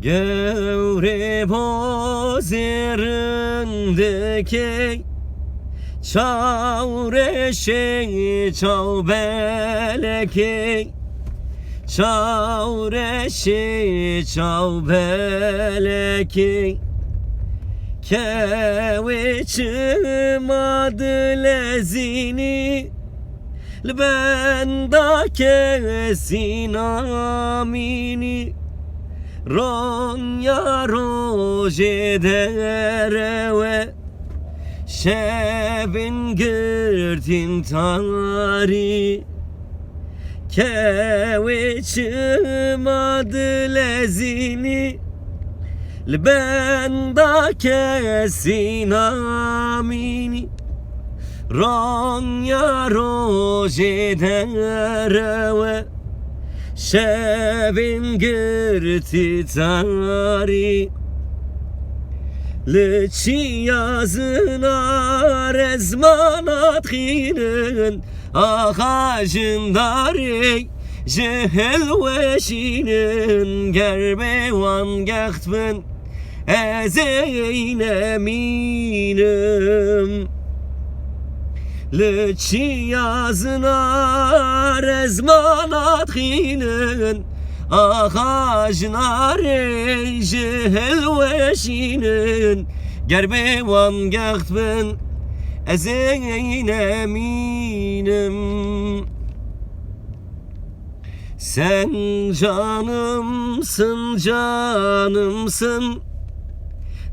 Gevre bozerindeki Çavre şey çav beleki. Çavre şey çav beleki. Keviçim adı lezini Ben da kesin amini Ronya roje dereve Şebin gürtin tari. Keviçim adı lezini Ben da kesin amini Ronya roje dereve Şebin gürti tari Leçi yazına rezmanat khinin Ağacın dari Jehel veşinin Gerbevan gahtmın Ezeyn eminim Leçi yazına rezmanat khinin Ağacına rejel veşinin Gerbevan gahtmın Ezeyn eminim Sen canımsın canımsın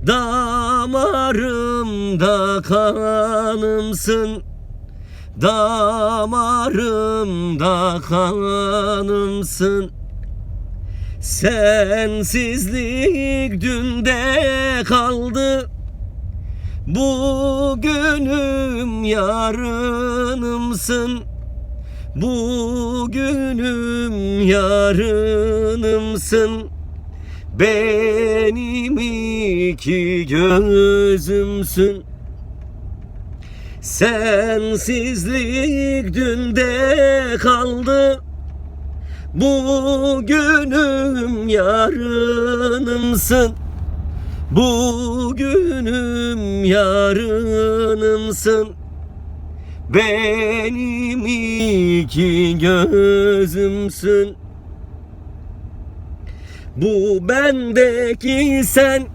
Damarımda kanımsın Damarımda kanımsın Sensizlik dünde kaldı. Bugünüm yarınımsın. Bugünüm yarınımsın. Benim iki gözümsün Sensizlik dünde kaldı. Bugünüm yarınımsın. Bugünüm yarınımsın. Benim iki gözümsün. Bu bendeki sen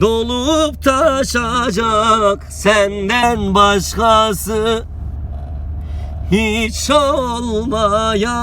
Dolup taşacak senden başkası. Hiç olmayacak